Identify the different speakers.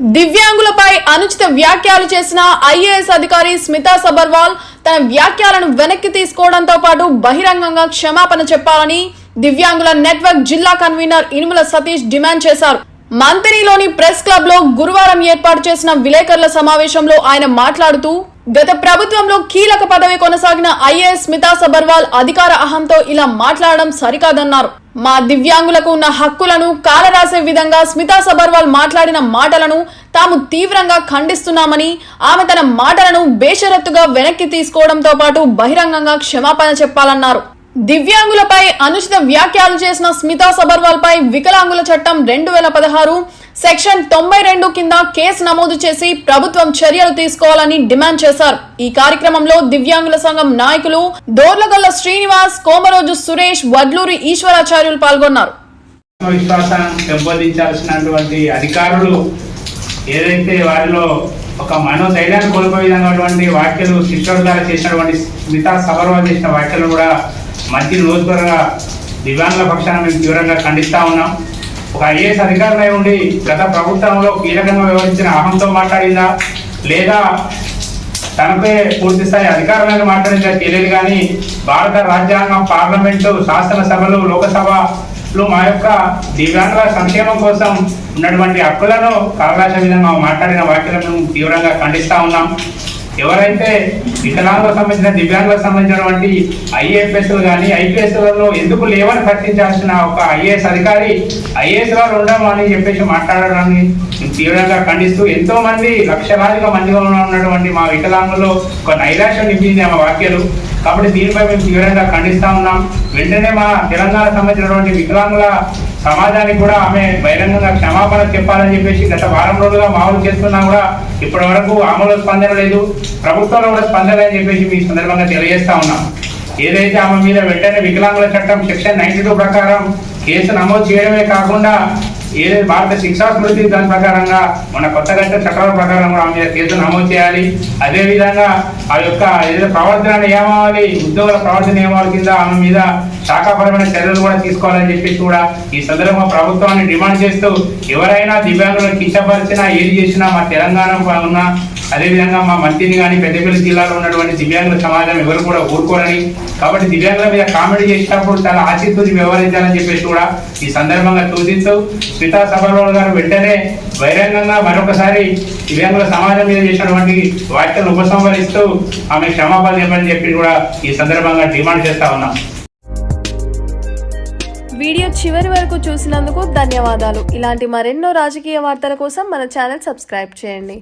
Speaker 1: దివ్యాంగులపై అనుచిత వ్యాఖ్యలు చేసిన ఐఏఎస్ అధికారి స్మితా సబర్వాల్ తన వ్యాఖ్యలను వెనక్కి తీసుకోవడంతో పాటు బహిరంగంగా క్షమాపణ చెప్పాలని దివ్యాంగుల నెట్వర్క్ జిల్లా కన్వీనర్ ఇనుముల సతీష్ డిమాండ్ చేశారు. మంత్రిలోని ప్రెస్ క్లబ్లో గురువారం ఏర్పాటు చేసిన విలేకరుల సమావేశంలో ఆయన మాట్లాడుతూ గత ప్రభుత్వంలో కీలక పదవి కొనసాగిన ఐఏఎస్ స్మితా సబర్వాల్ అధికార అహంతో ఇలా మాట్లాడడం సరికాదన్నారు. మా దివ్యాంగులకు ఉన్న హక్కులను కాలరాసే విధంగా స్మితా సబర్వాల్ మాట్లాడిన మాటలను తాము తీవ్రంగా ఖండిస్తున్నామని ఆమె తన మాటలను బేషరత్తుగా వెనక్కి తీసుకోవడంతో పాటు బహిరంగంగా క్షమాపణ చెప్పాలన్నారు. దివ్యాంగులపై అనుచిత వ్యాఖ్యలు చేసిన స్మితా సబర్వాల్ పై వికలాంగుల చట్టం రెండు వేల పదహారు సెక్షన్ తొంభై రెండు కింద కేసు నమోదు చేసి ప్రభుత్వం చర్యలు తీసుకోవాలని డిమాండ్ చేశారు. ఈ కార్యక్రమంలో దివ్యాంగుల సంఘం నాయకులు దోర్లగల్ల శ్రీనివాస్ కోమరోజు సురేష్ వడ్లూరి ఈశ్వరాచార్యులు పాల్గొన్నారు.
Speaker 2: విశ్వాసం పెంపొందించాల్సినటువంటి అధికారులు ఏదైతే వారిలో ఒక మనోధైర్యాన్ని కోల్పోయే విధమైనటువంటి వ్యాఖ్యలు శిక్షణ ద్వారా చేసినటువంటి స్మితా సబర్వాల్ చేసిన వ్యాఖ్యలు కూడా మంచి రోజుగా దివ్యాంగుల పక్షాన మేము తీవ్రంగా ఖండిస్తా ఉన్నాం. ఒక ఐఏఎస్ అధికారులై ఉండి గత ప్రభుత్వంలో కీలకంగా వ్యవహరించిన అహంతో మాట్లాడిందా? లేదా తనపై పూర్తి స్థాయి అధికారులను మాట్లాడిందా తెలియదు కానీ భారత రాజ్యాంగం పార్లమెంటు శాసనసభలు లోకసభలు మా యొక్క దివ్యాంగుల సంక్షేమం కోసం ఉన్నటువంటి హక్కులను కావలసిన విధంగా మాట్లాడిన వ్యాఖ్యలను తీవ్రంగా ఖండిస్తా ఉన్నాం. ఎవరైతే వికలాంగులకు సంబంధించిన దివ్యాంగులకు సంబంధించినటువంటి ఐఏఎఫ్ఎస్లు కానీ ఐపీఎస్లలో ఎందుకు లేవని ప్రశ్నించాల్సిన ఒక ఐఏఎస్ అధికారి ఐఏఎస్ గారు ఉండమని అని చెప్పేసి మాట్లాడడాన్ని తీవ్రంగా ఖండిస్తూ ఎంతో మంది లక్షలాదిగా మందిగా ఉన్నటువంటి మా వికలాంగుల్లో ఒక నైరాశ్యం నింపింది ఆమె వ్యాఖ్యలు. కాబట్టి దీనిపై మేము తీవ్రంగా ఖండిస్తా ఉన్నాం. వెంటనే మా తెలంగాణ సంబంధించినటువంటి వికలాంగుల సమాజానికి కూడా ఆమె బహిరంగంగా క్షమాపణ చెప్పాలని చెప్పేసి గత వారం రోజులుగా మామూలు చేస్తున్నా కూడా ఇప్పటి వరకు ఆమెలో స్పందన లేదు. ప్రభుత్వంలో కూడా స్పందన లేదని చెప్పేసి మీ సందర్భంగా తెలియజేస్తా ఉన్నాం. ఏదైతే ఆమె మీద వెంటనే వికలాంగుల చట్టం సెక్షన్ నైన్టీ టూ ప్రకారం కేసు నమోదు చేయడమే కాకుండా ఏదైతే భారత శిక్షా స్మృతి దాని ప్రకారంగా మన కొత్తగా వచ్చిన చట్టాల ప్రకారం కూడా ఆమె మీద కేసు నమోదు చేయాలి. అదే విధంగా ఆ యొక్క ఏదైతే ప్రవర్తన నియమావళి ఉద్యోగుల ప్రవర్తన నియమాల కింద ఆమె మీద శాఖాపరమైన చర్యలు కూడా తీసుకోవాలని చెప్పేసి కూడా ఈ సందర్భంగా ప్రభుత్వాన్ని డిమాండ్ చేస్తూ ఎవరైనా దివ్యాంగులను కించపరిచినా ఏది చేసినా మా తెలంగాణ ఉన్న అదేవిధంగా మా మంత్రిని కానీ పెద్దపల్లి జిల్లాలో ఉన్నటువంటి దివ్యాంగుల సమాజం ఎవరు కూడా ఊరుకోరని. కాబట్టి దివ్యాంగుల మీద కామెడీ చేసినప్పుడు చాలా ఆచితూచి వ్యవహరించాలని చెప్పేసి కూడా ఈ సందర్భంగా సూచిస్తూ స్మితా సభలో గారు వెంటనే బహిరంగంగా మరొకసారి దివ్యాంగుల సమాజం మీద చేసినటువంటి వ్యాఖ్యలు ఉపసంహరిస్తూ ఆమె క్షమాపణ చెప్పని చెప్పి కూడా ఈ సందర్భంగా డిమాండ్ చేస్తా ఉన్నాం.
Speaker 1: వీడియో చివరి వరకు చూసినందుకు ధన్యవాదాలు. ఇలాంటి మరెన్నో రాజకీయ వార్తల కోసం మన ఛానల్ సబ్స్క్రైబ్ చేయండి.